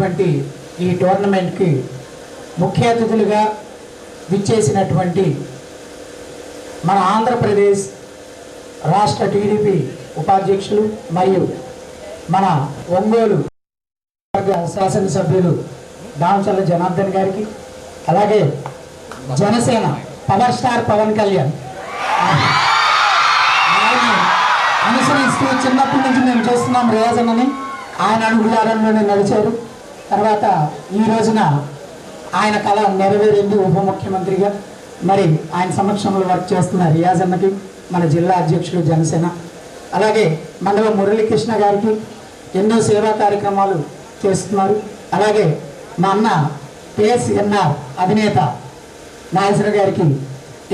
జరిగినటువంటి ఈ టోర్నమెంట్కి ముఖ్య అతిథులుగా విచ్చేసినటువంటి మన ఆంధ్రప్రదేశ్ రాష్ట్ర టీడీపీ ఉపాధ్యక్షులు మరియు మన ఒంగోలు వర్గ శాసనసభ్యులు దామచల్ల జనార్దన్ గారికి అలాగే జనసేన పవర్ స్టార్ పవన్ కళ్యాణ్. ఆయన అనుసరిస్తూ చిన్నప్పటి నుంచి మేము చూస్తున్నాం రియాజన్నని ఆయన అడుగుదారంలోనే నడిచారు. తర్వాత ఈ రోజున ఆయన కళ నెరవేరింది ఉప ముఖ్యమంత్రిగా. మరి ఆయన సమక్షంలో వర్క్ చేస్తున్న రియాజ్ అన్నకి మన జిల్లా అధ్యక్షుడు జనసేన. అలాగే మండల మురళీకృష్ణ గారికి ఎన్నో సేవా కార్యక్రమాలు చేస్తున్నారు. అలాగే మా అన్న పిఎస్ఎన్ఆర్ అధినేత నాగేశ్వర గారికి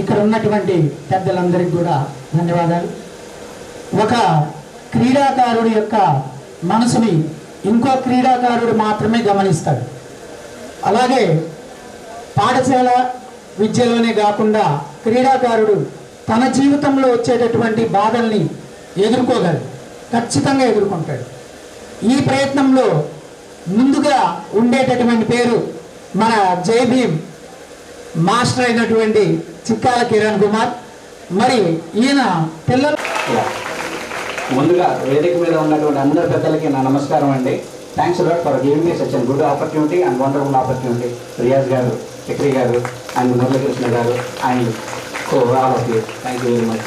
ఇక్కడ ఉన్నటువంటి పెద్దలందరికీ కూడా ధన్యవాదాలు. ఒక క్రీడాకారుడి యొక్క మనసుని ఇంకో క్రీడాకారుడు మాత్రమే గమనిస్తాడు. అలాగే పాఠశాల విద్యలోనే కాకుండా క్రీడాకారుడు తన జీవితంలో వచ్చేటటువంటి బాధల్ని ఎదుర్కోగలడు. ఖచ్చితంగా ఎదుర్కొంటాడు. ఈ ప్రయత్నంలో ముందుగా ఉండేటటువంటి పేరు మన జై భీమ్ మాస్టర్ అయినటువంటి చిక్కాల కిరణ్ కుమార్. మరి ఈయన పిల్లలు ముందుగా వేదిక మీద ఉన్నటువంటి అందరి పెద్దలకి నా నమస్కారం అండి. Thanks lot for giving me such good opportunity and wonderful opportunity Riyaz garu Chakri garu and Muralikrishna garu and so all of you. Thank you very much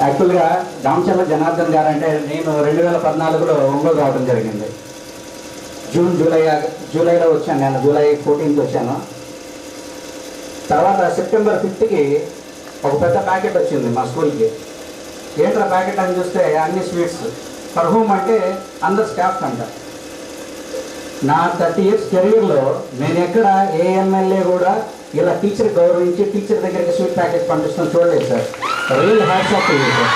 యాక్చువల్గా దామచల్ల జనార్దన్ గారు అంటే నేను రెండు వేల పద్నాలుగులో ఒంగోలు రావడం జరిగింది. జూన్ జూలై జూలైలో వచ్చాను నేను. జూలై ఫోర్టీన్త్ వచ్చాను. తర్వాత సెప్టెంబర్ ఫిఫ్త్కి ఒక పెద్ద ప్యాకెట్ వచ్చింది మా స్కూల్కి. ఏంట్రా ప్యాకెట్ అని చూస్తే అన్ని స్వీట్స్. ఫర్ హోమ్ అంటే అందరు స్టాఫ్ అంట. నా థర్టీ ఇయర్స్ కెరీర్లో నేను ఎక్కడ ఏ ఎమ్మెల్యే కూడా ఇలా టీచర్ గౌరవించి టీచర్ దగ్గరికి స్వీట్ ప్యాకెట్ పంపిస్తాం చూడలేదు sir. Real hats off sir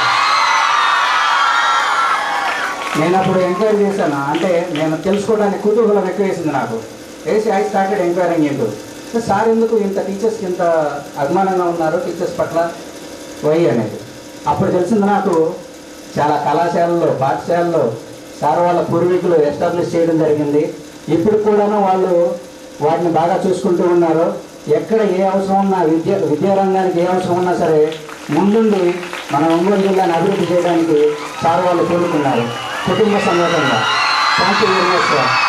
నేను అప్పుడు ఎంక్వైరీ చేశాను? అంటే నేను తెలుసుకోవడానికి కుతూహలం ఎక్కువ వేసింది నాకు. వేసి ఐ స్టార్టెడ్ ఎంక్వైరింగ్ ఏంటో సార్ ఎందుకు ఇంత టీచర్స్కి ఇంత అభిమానంగా ఉన్నారు టీచర్స్ పట్ల? వై అనేది. అప్పుడు తెలిసింది నాకు చాలా కళాశాలలో పాఠశాలలో సార్ వాళ్ళ పూర్వీకులు ఎస్టాబ్లిష్ చేయడం జరిగింది. ఇప్పుడు కూడాను వాళ్ళు వాటిని బాగా చూసుకుంటూ ఉన్నారు. ఎక్కడ ఏ అవసరం ఉన్నా విద్య విద్యారంగానికి ఏ అవసరం ఉన్నా సరే ముందుండి మన ఒంగోలు జిల్లాని అభివృద్ధి చేయడానికి సార్ వాళ్ళు కోరుకున్నారు. కుటుంబ సమేతంగా. Thank you very much sir.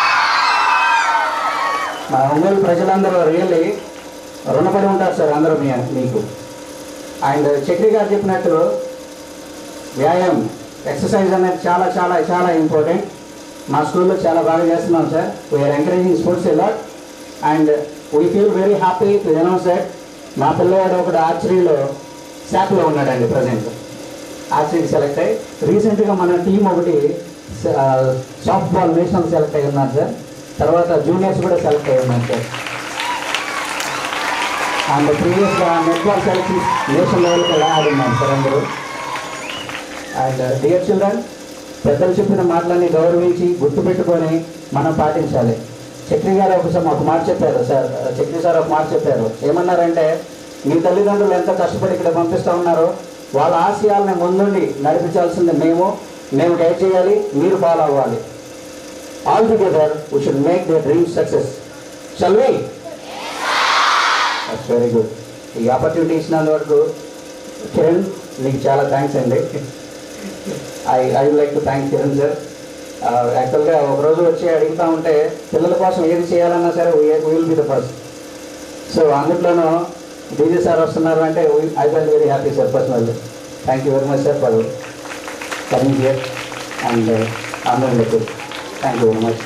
మా ఒంగోలు ప్రజలందరూ రియల్లీ రుణపడి ఉంటారు సార్ అందరూ మీ మీకు. అండ్ చక్రి గారు చెప్పినట్టు వ్యాయామం ఎక్సర్సైజ్ అనేది చాలా చాలా చాలా ఇంపార్టెంట్. మా స్కూల్లో చాలా బాగా చేస్తున్నాం sir. We are encouraging sports lot and we feel very happy to announce that మా పిల్లవాడు ఒకటి ఆర్చరీలో శాఖలో ఉన్నాడండి ప్రజెంట్. ఆర్చరీకి సెలెక్ట్ అయ్యి. రీసెంట్గా మన టీం ఒకటి సాఫ్ట్బాల్ నేషనల్ సెలెక్ట్ అయ్యి ఉన్నారు సార్. తర్వాత జూనియర్స్ కూడా సెలెక్ట్ అయి సార్ అండ్ ప్రీవియస్గా నెట్బాల్ సెలెక్షన్స్ నేషనల్ లెవెల్కి ఎలా ఆడున్నాం సార్ అందరూ? అండ్ డియర్ చిల్డ్రన్ పెద్దలు చెప్పిన మాటలన్నీ గౌరవించి గుర్తుపెట్టుకొని మనం పాటించాలి. చక్రి గారు ఒకసారి ఒక మాట చెప్పారు సార్. చక్రి సార్ ఒక మాట చెప్పారు. ఏమన్నారంటే మీ తల్లిదండ్రులు ఎంత కష్టపడి ఇక్కడ పంపిస్తూ ఉన్నారో వాళ్ళ ఆశయాలను ముందుండి నడిపించాల్సింది మేము. మేము గైడ్ చేయాలి మీరు ఫాలో అవ్వాలి. All together we should make the dream success shall we that's very good ఈ ఆపర్చునిటీ ఇచ్చినందుకు కిరణ్ మీకు చాలా థ్యాంక్స్ అండి. I I would like to thank Kiran sir యాక్చువల్గా uh, ఒక రోజు వచ్చి అడుగుతా ఉంటే పిల్లల కోసం ఏది చేయాలన్నా సరే will be the first so అందులోనూ డీజీ సార్ వస్తున్నారు అంటే I fell very happy sir personally thank you very much sir for coming here and అందరూ థ్యాంక్ యూ మచ్.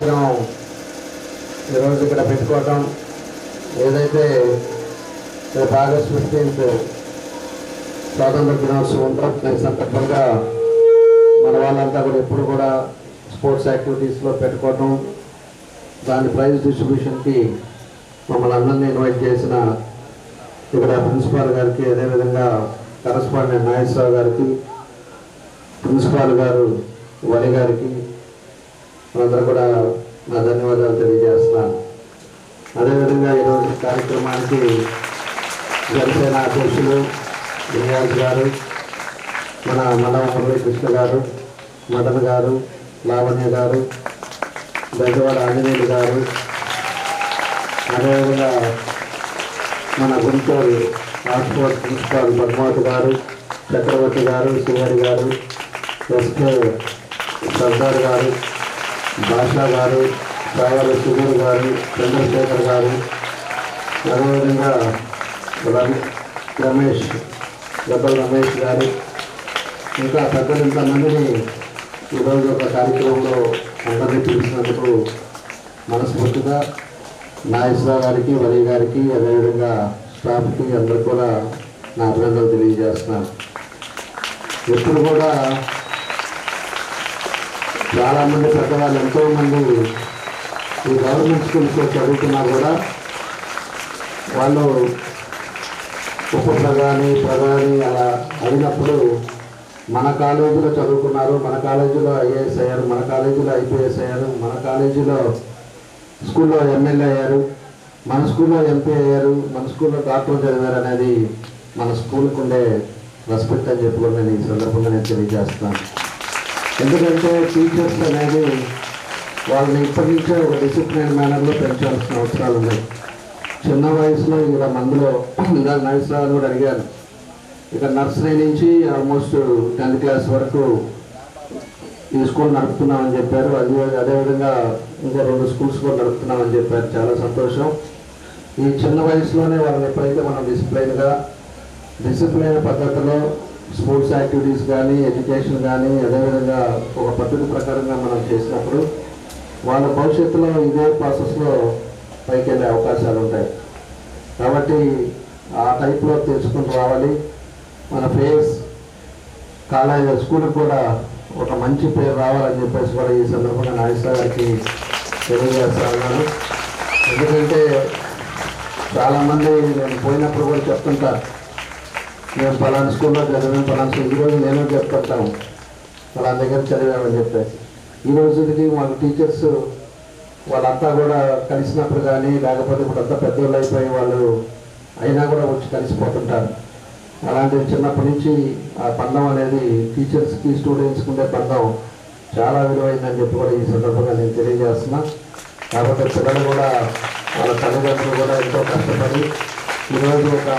మనం ఈరోజు ఇక్కడ పెట్టుకోవటం ఏదైతే రేపు ఆగస్ట్ ఫిఫ్టీన్త్ స్వాతంత్ర దినోత్సవం ఉందో దాని సందర్భంగా మన వాళ్ళంతా కూడా ఎప్పుడు కూడా స్పోర్ట్స్ యాక్టివిటీస్లో పెట్టుకోవటం దాని ప్రైజ్ డిస్ట్రిబ్యూషన్కి మమ్మల్ని అందరినీ ఇన్వైట్ చేసిన ఇక్కడ ప్రిన్సిపాల్ గారికి అదేవిధంగా కరస్పాండెంట్ నాగేశ్వరరావు గారికి ప్రిన్సిపాల్ గారు వలి గారికి అందరూ కూడా నా ధన్యవాదాలు తెలియజేస్తున్నాను. అదేవిధంగా ఈరోజు కార్యక్రమానికి జనసేన అధ్యక్షులు గిరిరాజ్ గారు మన మండల మురళీకృష్ణ గారు మదన్ గారు లావణ్య గారు బెజవాడ ఆంజనేయులు గారు అదేవిధంగా మన గుంటూరు ఆక్స్ఫోర్డ్ ప్రిన్సిపాల్ పద్మావతి గారు చక్రవర్తి గారు శ్రీహరి గారు ఎస్కే సర్దార్ గారు భాషా గారు సాగర సుధీర్ గారు చంద్రశేఖర్ గారు అదేవిధంగా రమేష్ గబ్బల్ రమేష్ గారు ఇంకా పెద్దలు ఇంతమందిని ఈరోజు ఒక కార్యక్రమంలో అందరినీ పిలిచినందుకు మనస్ఫూర్తిగా నాగేశ్వరరావు గారికి వరి గారికి అదేవిధంగా స్టాఫ్కి అందరు కూడా నా అభినందనలు తెలియజేస్తున్నాను. ఎప్పుడు కూడా చాలామంది పెద్దవాళ్ళు ఎంతోమంది ఈ గవర్నమెంట్ స్కూల్స్లో చదువుతున్నా కూడా వాళ్ళు ఉప ప్రధాని ప్రధాని అలా అయినప్పుడు మన కాలేజీలో చదువుకున్నారు మన కాలేజీలో ఐఏఎస్ అయ్యారు మన కాలేజీలో ఐపీఎస్ అయ్యారు మన కాలేజీలో స్కూల్లో ఎమ్మెల్యే అయ్యారు మన స్కూల్లో ఎంపీ అయ్యారు మన స్కూల్లో డాక్టర్ చదివారు అనేది మన స్కూల్కి ఉండే రెస్పెక్ట్ అని చెప్పి నేను ఈ సందర్భంగా నేను తెలియజేస్తాను ఎందుకంటే టీచర్స్ అనేది వాళ్ళని ఇప్పటి నుంచే ఒక డిసిప్లిన్ మేనర్లో పెంచాల్సిన అవసరాలు ఉన్నాయి. చిన్న వయసులో ఇక్కడ మందులో ఇందాక నైస్రావు కూడా అడిగాను ఇక నర్సరీ నుంచి ఆల్మోస్ట్ టెన్త్ క్లాస్ వరకు ఈ స్కూల్ నడుపుతున్నామని చెప్పారు. అది అదేవిధంగా ఇంకో రెండు స్కూల్స్ కూడా నడుపుతున్నామని చెప్పారు. చాలా సంతోషం. ఈ చిన్న వయసులోనే వాళ్ళని ఎప్పుడైతే మనం డిసిప్లైన్గా డిసిప్లైన్ పద్ధతిలో స్పోర్ట్స్ యాక్టివిటీస్ కానీ ఎడ్యుకేషన్ కానీ అదేవిధంగా ఒక పద్ధతి ప్రకారంగా మనం చేసినప్పుడు వాళ్ళ భవిష్యత్తులో ఇదే ప్రాసెస్లో పైకి వెళ్ళే అవకాశాలు ఉంటాయి. కాబట్టి ఆ టైప్లో తెలుసుకుని రావాలి. మన ఫేస్ కాలేజ్ స్కూల్కి కూడా ఒక మంచి పేరు రావాలని చెప్పేసి కూడా ఈ సందర్భంగా నాగేశ్వర గారికి తెలియజేస్తా ఉన్నాను ఎందుకంటే చాలామంది నేను పోయినప్పుడు కూడా చెప్తుంటారు మేము పలానా స్కూల్లో చదివాము పలానా స్కూల్ ఈరోజు నేను చెప్తుంటాము పలానా దగ్గర చదివామని చెప్పేసి ఈ రోజుకి మాకు టీచర్స్ వాళ్ళంతా కూడా కలిసినప్పుడు కానీ లేకపోతే ఇప్పుడు అంతా పెద్దోళ్ళు అయిపోయి వాళ్ళు అయినా కూడా వచ్చి కలిసిపోతుంటారు. అలాంటి చిన్నప్పటి నుంచి ఆ బంధం అనేది టీచర్స్కి స్టూడెంట్స్కి ఉండే బంధం చాలా విలువైందని చెప్పి కూడా ఈ సందర్భంగా నేను తెలియజేస్తున్నా. కాబట్టి పిల్లలు కూడా వాళ్ళ తల్లిదండ్రులు కూడా ఎంతో కష్టపడి ఈరోజు ఒక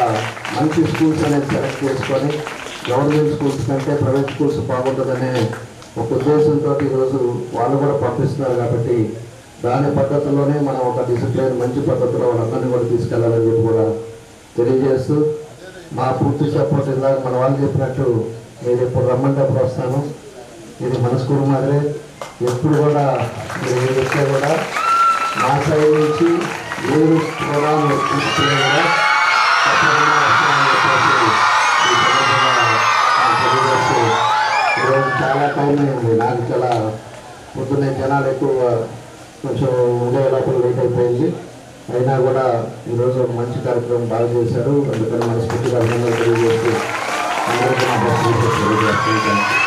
మంచి స్కూల్స్ అనేది సెలెక్ట్ చేసుకొని గవర్నమెంట్ స్కూల్స్ కంటే ప్రైవేట్ స్కూల్స్ బాగుంటుందనే ఒక ఉద్దేశంతో ఈరోజు వాళ్ళు కూడా పంపిస్తున్నారు కాబట్టి దాని పద్ధతిలోనే మనం ఒక డిసిప్లైన్ మంచి పద్ధతిలో వాళ్ళందరినీ కూడా తీసుకెళ్ళాలని చెప్పి కూడా తెలియజేస్తూ మా పూర్తి సపోర్ట్ ఇందాక మన వాళ్ళు చెప్పినట్టు మీరు ఎప్పుడు రమ్మంటే అప్పుడు వస్తాను. ఇది మన స్కూల్ మాదిరే. ఎప్పుడు కూడా మీరు ఏది కూడా మా సైడ్ నుంచి ఏ కూడా మీరు తీసుకునే కూడా టైం అయింది నాకు చాలా పొద్దున్నే జనాలు ఎక్కువ కొంచెం ఉండే లోపల లేట్ అయిపోయింది. అయినా కూడా ఈరోజు ఒక మంచి కార్యక్రమం బాగా చేశారు. అందుకని మనస్ఫూర్తిగా అభినందనలు తెలియజేస్తూ అందరికీ నా బస్సు తెలియజేస్తాను